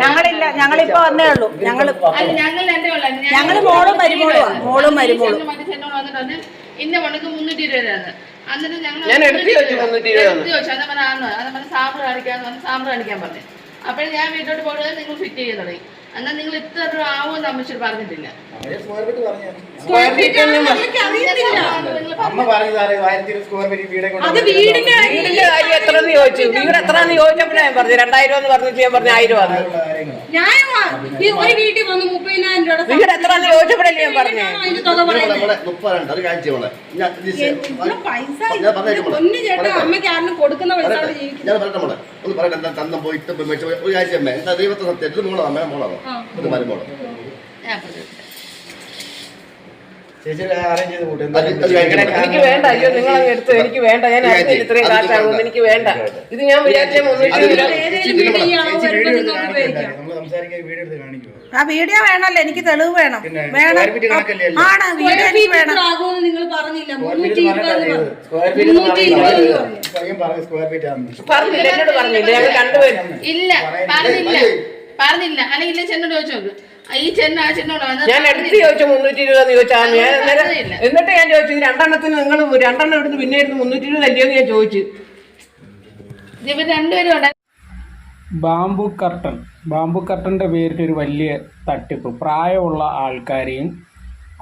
ഞങ്ങളില്ല ഞങ്ങളിപ്പോ വന്നേ ഉള്ളൂ. ഞങ്ങൾ ഞങ്ങൾ ഞങ്ങൾ മോളും മരുമോളും മോളും മരുമോളും. ഇന്ന് മണിക്ക് മുന്നൂറ്റി ഇരുപതാണ് എന്നിട്ട് ഞങ്ങൾ ഞാൻ എടുത്ത് ചോദിച്ചു മുന്നൂറ്റി ഇരുപത് എടുത്ത് ചോദിച്ചു അത് പറഞ്ഞ ആന്ന് അത് പറഞ്ഞ സാമ്പിൾ കാണിക്കാന്ന് പറഞ്ഞ് സാമ്പിൾ കാണിക്കാൻ പറഞ്ഞു. അപ്പോൾ ഞാൻ വീട്ടിലോട്ട് പോകുന്നത് നിങ്ങൾ ഫിറ്റ് ചെയ്യാൻ തുടങ്ങി. എന്നാൽ നിങ്ങൾ ഇത്ര രൂപ ആവുമെന്ന് അമ്മച്ചോട് പറഞ്ഞിട്ടില്ല. സ്ക്വയർ ഫീറ്റ് അമ്മ പറഞ്ഞു സാറേ ആയിരത്തി സ്ക്വയർ ഫീറ്റ് വീടെ കൊണ്ട് അത് വീടിന്റെ വീടിന്റെ കാര്യം എത്രയെന്ന് ചോദിച്ചു? വീട് ചോദിച്ചപ്പോഴേ ഞാൻ പറഞ്ഞു രണ്ടായിരം എന്ന് പറഞ്ഞിട്ട് ഞാൻ പറഞ്ഞു ആയിരം ആണ് ന്യായമാ ഈ ഒരു വീട്ടിൽ വന്ന് മുപ്പതിനായിരം രൂപയുടെ വീട് എത്രയെന്ന് ചോദിച്ചപ്പോഴല്ലേ ഞാൻ പറഞ്ഞേ? അതിന്റെ തുക പറയുന്നത് നമ്മളെ മുപ്പതുണ്ട് ഒരു കാഴ്ച മോളെ. ഞാൻ ഇത് ഇവിടെ പൈസ ഞാൻ പറഞ്ഞേക്കാം മോളെ. പൊന്നു ചേട്ടാ അമ്മയ്ക്ക് ആരും കൊടുക്കുന്ന പൈസ ഞാൻ പറയട്ടെ മോളെ. ഒന്ന് പറയട്ടെ എന്താ തന്നം പോയിട്ട് ഇപ്പൊ മേടിച്ച ഒരു അമ്മ. എന്താ ദൈവത്തെ സത്യം? ഇത് മോളോ അമ്മ മോളാണോ ഇത് മരുമോളോ ചേച്ചി അറേഞ്ച് ചെയ്ത് കൂട്ടും അത് അത് കഴിക്കണം. എനിക്ക് വേണ്ട. അയ്യോ നിങ്ങൾ അങ്ങ് എടുത്തു. എനിക്ക് വേണ്ട. ഞാൻ അറിഞ്ഞില്ല ഇത്രയും കാശാകുമെന്ന് എനിക്ക് വേണ്ട. ഇത് ഞാൻ വീഡിയോ എടുത്ത് നിങ്ങൾക്ക് ഉപയോഗിക്കാം. നമ്മൾ സംസാരിക്കാൻ വീഡിയോ എടുത്ത് കാണിക്കുമോ ആ വീഡിയോ വേണല്ലോ എനിക്ക് തെളിവ് വേണം. വേണം? ആണ്. വീഡിയോ എനിക്ക് പറഞ്ഞില്ല. എന്നോട് ഞങ്ങൾ ഇല്ല. പറഞ്ഞില്ല. പറഞ്ഞില്ല. അല്ലെങ്കിൽ ചെന്നോട് ചോദിച്ചു നോക്ക്. ഞാൻ എടുത്ത് ചോദിച്ചു മുന്നൂറ്റി ഇരുപത് ചോദിച്ചാ ഞാൻ അന്നേരം. എന്നിട്ട് ഞാൻ ചോദിച്ചു ഇത് രണ്ടെണ്ണത്തിന് നിങ്ങൾ രണ്ടെണ്ണം എടുത്ത് പിന്നെ ഇരുന്ന് മുന്നൂറ്റി ഇരുപത് അല്ലയോ ഞാൻ ചോദിച്ചു. Bamboo bamboo curtain. ബാംബു കർട്ടന്റെ പേരിൽ ഒരു വലിയ തട്ടിപ്പ്. പ്രായമുള്ള ആൾക്കാരെയും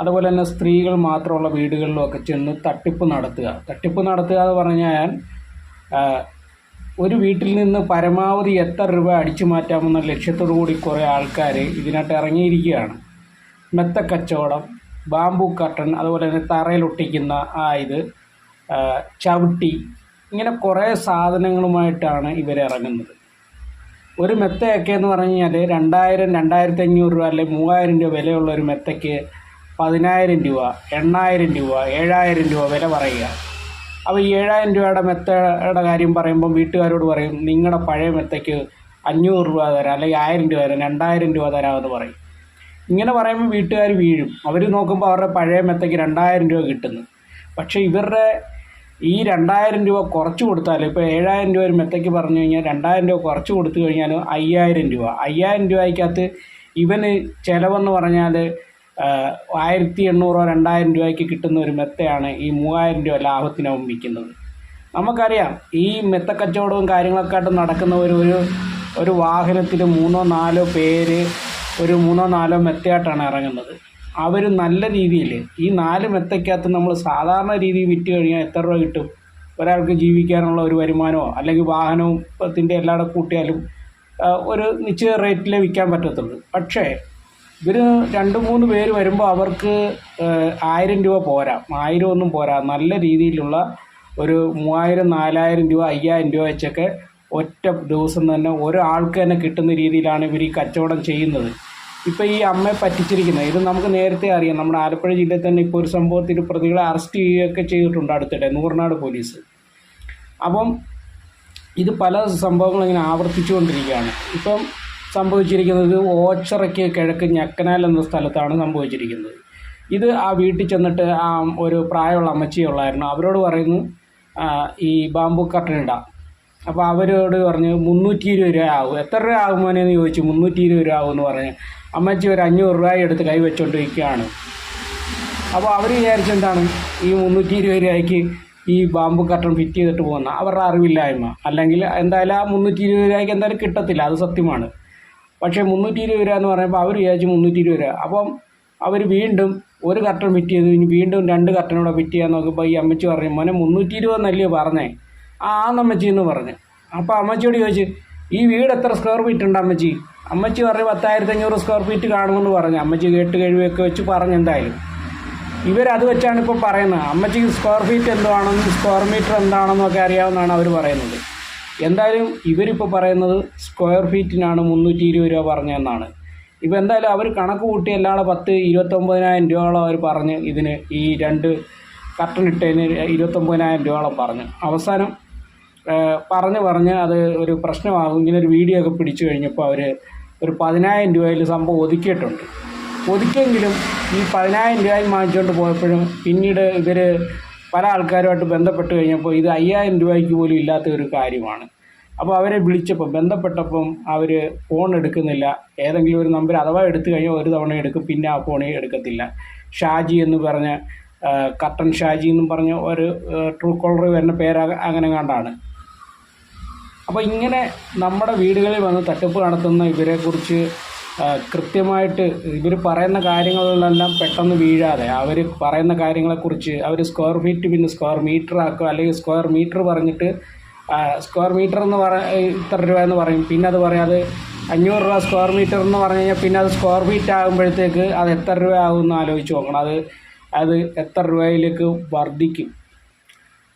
അതുപോലെ തന്നെ സ്ത്രീകൾ മാത്രമുള്ള വീടുകളിലും ഒക്കെ ചെന്ന് തട്ടിപ്പ് നടത്തുക. തട്ടിപ്പ് നടത്തുക എന്ന് പറഞ്ഞാൽ ഒരു വീട്ടിൽ നിന്ന് പരമാവധി എത്ര രൂപ അടിച്ചു മാറ്റാമെന്ന ലക്ഷ്യത്തോടു കൂടി കുറേ ആൾക്കാർ ഇതിനകത്ത് ഇറങ്ങിയിരിക്കുകയാണ്. മെത്ത കച്ചവടം ബാമ്പു കട്ടൺ അതുപോലെ തന്നെ തറയിലൊട്ടിക്കുന്ന ആ ഇത് ചവിട്ടി ഇങ്ങനെ കുറേ സാധനങ്ങളുമായിട്ടാണ് ഇവരിറങ്ങുന്നത് ഒരു മെത്തയൊക്കെ എന്ന് പറഞ്ഞു കഴിഞ്ഞാൽ രണ്ടായിരം രണ്ടായിരത്തി അഞ്ഞൂറ് രൂപ അല്ലെങ്കിൽ മൂവായിരം രൂപ വിലയുള്ള ഒരു മെത്തയ്ക്ക് പതിനായിരം രൂപ എണ്ണായിരം രൂപ ഏഴായിരം രൂപ വില പറയുക. അപ്പോൾ ഈ ഏഴായിരം രൂപയുടെ മെത്തയുടെ കാര്യം പറയുമ്പോൾ വീട്ടുകാരോട് പറയും നിങ്ങളുടെ പഴയ മെത്തയ്ക്ക് അഞ്ഞൂറ് രൂപ തരാം അല്ലെങ്കിൽ ആയിരം രൂപ തരാം രണ്ടായിരം രൂപ തരാമെന്ന് പറയും. ഇങ്ങനെ പറയുമ്പോൾ വീട്ടുകാർ വീഴും. അവർ നോക്കുമ്പോൾ അവരുടെ പഴയ മെത്തയ്ക്ക് രണ്ടായിരം രൂപ കിട്ടുന്നു. പക്ഷേ ഇവരുടെ ഈ രണ്ടായിരം രൂപ കുറച്ച് കൊടുത്താൽ ഇപ്പോൾ ഏഴായിരം രൂപ ഒരു മെത്തയ്ക്ക് പറഞ്ഞു കഴിഞ്ഞാൽ രണ്ടായിരം രൂപ കുറച്ച് കൊടുത്തു കഴിഞ്ഞാൽ അയ്യായിരം രൂപ. അയ്യായിരം രൂപയ്ക്കകത്ത് ഇവന് ചിലവെന്ന് പറഞ്ഞാൽ ആയിരത്തി എണ്ണൂറോ രണ്ടായിരം രൂപയ്ക്ക് കിട്ടുന്ന ഒരു മെത്തയാണ് ഈ മൂവായിരം രൂപ ലാഭത്തിനാവും വിൽക്കുന്നത്. നമുക്കറിയാം ഈ മെത്ത കച്ചവടവും കാര്യങ്ങളൊക്കെ ആയിട്ട് നടക്കുന്ന ഒരു ഒരു ഒരു വാഹനത്തിൽ മൂന്നോ നാലോ പേര് ഒരു മൂന്നോ നാലോ മെത്തയായിട്ടാണ് ഇറങ്ങുന്നത്. അവർ നല്ല രീതിയിൽ ഈ നാല് മെത്തയ്ക്കകത്ത് നമ്മൾ സാധാരണ രീതിയിൽ വിറ്റ് കഴിഞ്ഞാൽ എത്ര രൂപ കിട്ടും? ഒരാൾക്ക് ജീവിക്കാനുള്ള ഒരു വരുമാനമോ അല്ലെങ്കിൽ വാഹനത്തിന്റെ എല്ലാവരും കൂട്ടിയാലും ഒരു നിശ്ചിത റേറ്റിലേ വിൽക്കാൻ പറ്റത്തുള്ളൂ. പക്ഷേ ഇവർ രണ്ട് മൂന്ന് പേര് വരുമ്പോൾ അവർക്ക് ആയിരം രൂപ പോരാ. ആയിരം ഒന്നും പോരാ. നല്ല രീതിയിലുള്ള ഒരു മൂവായിരം നാലായിരം രൂപ അയ്യായിരം രൂപ വെച്ചൊക്കെ ഒറ്റ ദിവസം തന്നെ ഒരാൾക്ക് തന്നെ കിട്ടുന്ന രീതിയിലാണ് ഇവർ ഈ കച്ചവടം ചെയ്യുന്നത്. ഇപ്പോൾ ഈ അമ്മയെ പറ്റിച്ചിരിക്കുന്നത് ഇത് നമുക്ക് നേരത്തെ അറിയാം. നമ്മുടെ ആലപ്പുഴ ജില്ലയിൽ തന്നെ ഇപ്പോൾ ഒരു സംഭവത്തിൽ പ്രതികളെ അറസ്റ്റ് ചെയ്യുകയൊക്കെ ചെയ്തിട്ടുണ്ട് അടുത്തിടെ നൂറിനാട് പോലീസ്. അപ്പം ഇത് പല സംഭവങ്ങളും ഇങ്ങനെ ആവർത്തിച്ചുകൊണ്ടിരിക്കുകയാണ്. ഇപ്പം സംഭവിച്ചിരിക്കുന്നത് ഓച്ചറയ്ക്ക് കിഴക്ക് ഞക്കനാൽ എന്ന സ്ഥലത്താണ് സംഭവിച്ചിരിക്കുന്നത്. ഇത് ആ വീട്ടിൽ ചെന്നിട്ട് ആ ഒരു പ്രായമുള്ള അമ്മച്ചിയുള്ളായിരുന്നു. അവരോട് പറയുന്നു ഈ ബാമ്പു കർട്ടൻ ഇടാം അപ്പോൾ അവരോട് പറഞ്ഞ് മുന്നൂറ്റി ഇരുപത് രൂപ ആകും. എത്ര രൂപ ആകുമോനെന്ന് ചോദിച്ചു. മുന്നൂറ്റി ഇരുപത് രൂപ ആകുമെന്ന് പറഞ്ഞ്. അമ്മച്ചി ഒരു അഞ്ഞൂറ് രൂപ എടുത്ത് കൈ വെച്ചുകൊണ്ടിരിക്കുകയാണ് അപ്പോൾ അവർ വിചാരിച്ചെന്താണ് ഈ മുന്നൂറ്റി ഇരുപത് രൂപയ്ക്ക് ഈ ബാമ്പു കട്ടൺ ഫിറ്റ് ചെയ്തിട്ട് പോകുന്ന അവരുടെ അറിവില്ലായ്മ. അല്ലെങ്കിൽ എന്തായാലും ആ മുന്നൂറ്റി ഇരുപത് രൂപയ്ക്ക് എന്തായാലും കിട്ടത്തില്ല. അത് സത്യമാണ്. പക്ഷേ മുന്നൂറ്റി ഇരുപത് രൂപ എന്ന് പറയുമ്പോൾ അവർ വിചാരിച്ചു മുന്നൂറ്റി ഇരുപത് രൂപ. അപ്പം അവർ വീണ്ടും ഒരു കർട്ടൺ ഫിറ്റ് ചെയ്തു. ഇനി വീണ്ടും രണ്ട് കർട്ടനൂടെ ഫിറ്റ് ചെയ്യാൻ നോക്കുമ്പോൾ ഈ അമ്മച്ചി പറഞ്ഞു മോനെ മുന്നൂറ്റി ഇരുപതെന്നല്ലേ പറഞ്ഞേ? ആ അമ്മച്ചി എന്ന് പറഞ്ഞു. അപ്പോൾ അമ്മച്ചിയോട് ചോദിച്ചു ഈ വീട് എത്ര സ്ക്വയർ ഫീറ്റ് ഉണ്ട് അമ്മച്ചി? അമ്മച്ചി പറഞ്ഞു പത്തായിരത്തി അഞ്ഞൂറ് സ്ക്വയർ ഫീറ്റ് കാണുമെന്ന് പറഞ്ഞു. അമ്മച്ചി കേട്ട് കഴിവൊക്കെ വെച്ച് പറഞ്ഞു എന്തായാലും. ഇവരത് വെച്ചാണ് ഇപ്പോൾ പറയുന്നത്. അമ്മച്ചിക്ക് സ്ക്വയർ ഫീറ്റ് എന്താണെന്നും സ്ക്വയർ മീറ്റർ എന്താണെന്നൊക്കെ അറിയാവുന്നതാണ് അവർ പറയുന്നത്. എന്തായാലും ഇവരിപ്പോൾ പറയുന്നത് സ്ക്വയർ ഫീറ്റിനാണ് മുന്നൂറ്റി ഇരുപത് രൂപ പറഞ്ഞതെന്നാണ്. ഇപ്പോൾ എന്തായാലും അവർ കണക്ക് കൂട്ടി അല്ലാതെ പത്ത് ഇരുപത്തൊമ്പതിനായിരം രൂപയോളം അവർ പറഞ്ഞ് ഇതിന് ഈ രണ്ട് കർട്ടൺ ഇട്ടതിന് ഇരുപത്തൊമ്പതിനായിരം രൂപയോളം പറഞ്ഞു. അവസാനം പറഞ്ഞ് പറഞ്ഞ് അത് ഒരു പ്രശ്നമാകും. ഇങ്ങനെ ഒരു വീഡിയോ ഒക്കെ പിടിച്ചു കഴിഞ്ഞപ്പോൾ അവർ ഒരു പതിനായിരം രൂപയിൽ സംഭവം ഒതുക്കിയിട്ടുണ്ട്. ഒതുക്കെങ്കിലും ഈ പതിനായിരം രൂപയും വാങ്ങിച്ചുകൊണ്ട് പോയപ്പോഴും പിന്നീട് ഇവർ പല ആൾക്കാരുമായിട്ട് ബന്ധപ്പെട്ട് കഴിഞ്ഞപ്പോൾ ഇത് അയ്യായിരം രൂപയ്ക്ക് പോലും ഇല്ലാത്ത ഒരു കാര്യമാണ്. അപ്പോൾ അവരെ വിളിച്ചപ്പോൾ ബന്ധപ്പെട്ടപ്പം അവർ ഫോൺ എടുക്കുന്നില്ല. ഏതെങ്കിലും ഒരു നമ്പർ അഥവാ എടുത്തു കഴിഞ്ഞാൽ ഒരു തവണ എടുക്കും പിന്നെ ആ ഫോണേ എടുക്കത്തില്ല. ഷാജി എന്ന് പറഞ്ഞ കട്ടൻ ഷാജി എന്നും പറഞ്ഞ ഒരു ട്രൂ കോളർ വരുന്ന പേര് അങ്ങനെ കണ്ടാണ്. അപ്പോൾ ഇങ്ങനെ നമ്മുടെ വീടുകളിൽ വന്ന് തട്ടിപ്പ് നടത്തുന്ന ഇവരെക്കുറിച്ച് കൃത്യമായിട്ട് ഇവർ പറയുന്ന കാര്യങ്ങളിലെല്ലാം പെട്ടെന്ന് വീഴാതെ അവർ പറയുന്ന കാര്യങ്ങളെക്കുറിച്ച് അവർ സ്ക്വയർ ഫീറ്റ് പിന്നെ സ്ക്വയർ മീറ്റർ ആക്കുക അല്ലെങ്കിൽ സ്ക്വയർ മീറ്റർ പറഞ്ഞിട്ട് സ്ക്വയർ മീറ്റർ എന്ന് പറ ഇത്ര രൂപ എന്ന് പറയും. പിന്നെ അത് പറയും അത് അഞ്ഞൂറ് രൂപ സ്ക്വയർ മീറ്റർ എന്ന് പറഞ്ഞു കഴിഞ്ഞാൽ പിന്നെ അത് സ്ക്വയർ ഫീറ്റ് ആകുമ്പോഴത്തേക്ക് അത് എത്ര രൂപ ആകും എന്ന് ആലോചിച്ച് നോക്കണം. അത് അത് എത്ര രൂപയിലേക്ക് വർദ്ധിക്കും.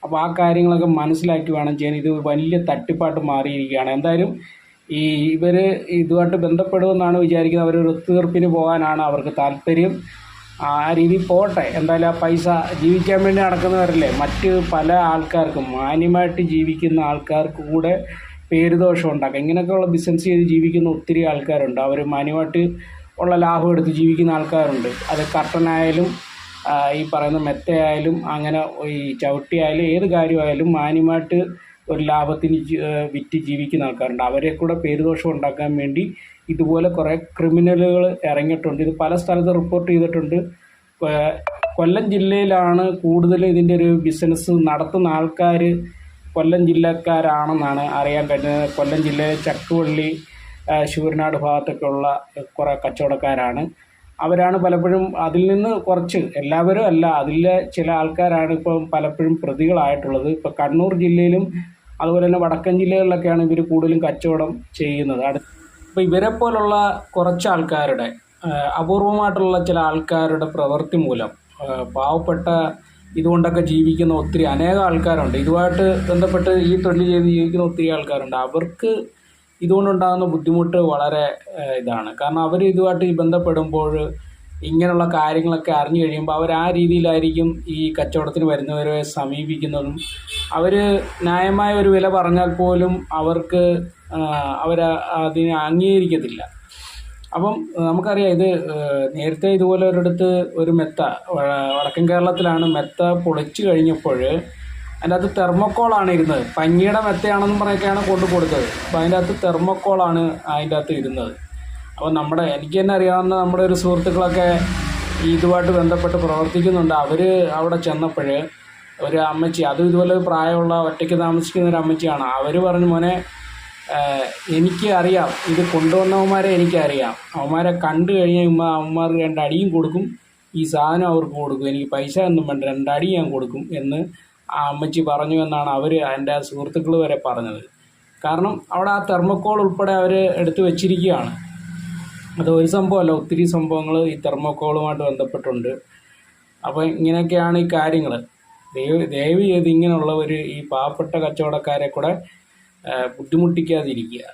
അപ്പോൾ ആ കാര്യങ്ങളൊക്കെ മനസ്സിലാക്കി വേണം. ചെയ്യാൻ ഇത് വലിയ തട്ടിപ്പാട്ട് മാറിയിരിക്കുകയാണ്. എന്തായാലും ഈ ഇവർ ഇതുമായിട്ട് ബന്ധപ്പെടുമെന്നാണ് വിചാരിക്കുന്നത്. അവർ ഒരു ഒത്തുതീർപ്പിന് പോകാനാണ് അവർക്ക് താല്പര്യം. ആ രീതിയിൽ പോട്ടെ. എന്തായാലും ആ പൈസ ജീവിക്കാൻ വേണ്ടി നടക്കുന്നവരല്ലേ? മറ്റ് പല ആൾക്കാർക്കും മാന്യമായിട്ട് ജീവിക്കുന്ന ആൾക്കാർക്ക് കൂടെ പേരുദോഷം ഉണ്ടാക്കാം. ഇങ്ങനെയൊക്കെയുള്ള ബിസിനസ് ചെയ്ത് ജീവിക്കുന്ന ഒത്തിരി ആൾക്കാരുണ്ട്. അവർ മാന്യമായിട്ട് ഉള്ള ലാഭം എടുത്ത് ജീവിക്കുന്ന ആൾക്കാരുണ്ട്. അത് കർട്ടനായാലും ഈ പറയുന്ന മെത്തയായാലും അങ്ങനെ ഈ ചവിട്ടിയായാലും ഏത് കാര്യമായാലും മാന്യമായിട്ട് ഒരു ലാഭത്തിന് വിറ്റ് ജീവിക്കുന്ന ആൾക്കാരുണ്ട്. അവരെ കൂടെ പേരുദോഷം ഉണ്ടാക്കാൻ വേണ്ടി ഇതുപോലെ കുറേ ക്രിമിനലുകൾ ഇറങ്ങിയിട്ടുണ്ട്. ഇത് പല സ്ഥലത്ത് റിപ്പോർട്ട് ചെയ്തിട്ടുണ്ട്. കൊല്ലം ജില്ലയിലാണ് കൂടുതലും ഇതിന്റെ ഒരു ബിസിനസ് നടത്തുന്ന ആൾക്കാർ കൊല്ലം ജില്ലക്കാരാണെന്നാണ് അറിയാൻ പറ്റുന്നത് കൊല്ലം ജില്ലയിലെ ചക്കുവള്ളി ശൂരനാട് ഭാഗത്തൊക്കെ ഉള്ള കുറേ കച്ചവടക്കാരാണ്. അവരാണ് പലപ്പോഴും അതിൽ നിന്ന് കുറച്ച് എല്ലാവരും അല്ല അതിലെ ചില ആൾക്കാരാണ് ഇപ്പം പലപ്പോഴും പ്രതികളായിട്ടുള്ളത്. ഇപ്പോൾ കണ്ണൂർ ജില്ലയിലും അതുപോലെ തന്നെ വടക്കൻ ജില്ലകളിലൊക്കെയാണ് ഇവർ കൂടുതലും കച്ചവടം ചെയ്യുന്നത്. അപ്പോൾ ഇവരെ പോലുള്ള കുറച്ച് ആൾക്കാരുടെ അപൂർവമായിട്ടുള്ള ചില ആൾക്കാരുടെ പ്രവൃത്തി മൂലം പാവപ്പെട്ട ഇതുകൊണ്ടൊക്കെ ജീവിക്കുന്ന ഒത്തിരി അനേകം ആൾക്കാരുണ്ട്. ഇതുമായിട്ട് ബന്ധപ്പെട്ട് ഈ തൊഴിൽ ചെയ്ത് ജീവിക്കുന്ന ഒത്തിരി ആൾക്കാരുണ്ട്. അവർക്ക് ഇതുകൊണ്ടുണ്ടാകുന്ന ബുദ്ധിമുട്ട് വളരെ ഇതാണ്. കാരണം അവർ ഇതുമായിട്ട് ബന്ധപ്പെടുമ്പോൾ ഇങ്ങനെയുള്ള കാര്യങ്ങളൊക്കെ അറിഞ്ഞു കഴിയുമ്പോൾ അവർ ആ രീതിയിലായിരിക്കും ഈ കച്ചവടത്തിന് വരുന്നവരെ സമീപിക്കുന്നതും. അവർ ന്യായമായ ഒരു വില പറഞ്ഞാൽ പോലും അവർക്ക് അവർ അതിനെ അംഗീകരിക്കത്തില്ല. അപ്പം നമുക്കറിയാം ഇത് നേരത്തെ ഇതുപോലെ ഒരിടത്ത് ഒരു മെത്ത വടക്കൻ കേരളത്തിലാണ് മെത്ത പൊളിച്ചു കഴിഞ്ഞപ്പോൾ അതിന്റെ അകത്ത് തെർമോക്കോളാണ് ഇരുന്നത്. പഞ്ഞിയുടെ മെത്തയാണെന്നും പറഞ്ഞൊക്കെയാണ് കൊണ്ടു കൊടുത്തത് അപ്പോൾ അതിന്റെ അകത്ത് തെർമോക്കോളാണ് അതിന്റെ അകത്ത് ഇരുന്നത്. അപ്പോൾ നമ്മുടെ എനിക്ക് തന്നെ അറിയാവുന്ന നമ്മുടെ ഒരു സുഹൃത്തുക്കളൊക്കെ ഇതുമായിട്ട് ബന്ധപ്പെട്ട് പ്രവർത്തിക്കുന്നുണ്ട്. അവർ അവിടെ ചെന്നപ്പോൾ ഒരു അമ്മച്ചി അതും ഇതുപോലെ പ്രായമുള്ള ഒറ്റയ്ക്ക് താമസിക്കുന്ന ഒരു അമ്മച്ചിയാണ്. അവർ പറഞ്ഞു മോനെ എനിക്ക് അറിയാം. ഇത് കൊണ്ടുവന്നവന്മാരെ എനിക്കറിയാം അവന്മാരെ കണ്ടു കഴിഞ്ഞാൽ ഉമ്മ അവന്മാർക്ക് രണ്ടടിയും കൊടുക്കും. ഈ സാധനം അവർക്ക് കൊടുക്കും. എനിക്ക് പൈസ ഒന്നും വേണ്ട. രണ്ടടി ഞാൻ കൊടുക്കും എന്ന് ആ അമ്മച്ചി പറഞ്ഞു എന്നാണ് അവർ എന്റെ സുഹൃത്തുക്കൾ വരെ പറഞ്ഞത്. കാരണം അവിടെ ആ തെർമക്കോൾ ഉൾപ്പെടെ അവർ എടുത്തു വെച്ചിരിക്കുകയാണ്. അത് ഒരു സംഭവമല്ല ഒത്തിരി സംഭവങ്ങൾ ഈ തെർമോക്കോളുമായിട്ട് ബന്ധപ്പെട്ടുണ്ട്. അപ്പോൾ ഇങ്ങനെയൊക്കെയാണ് ഈ കാര്യങ്ങൾ ദയവ് ദയവ് ചെയ്ത് ഇങ്ങനെയുള്ളവർ ഈ പാവപ്പെട്ട കച്ചവടക്കാരെ കൂടെ ബുദ്ധിമുട്ടിക്കാതിരിക്കുക.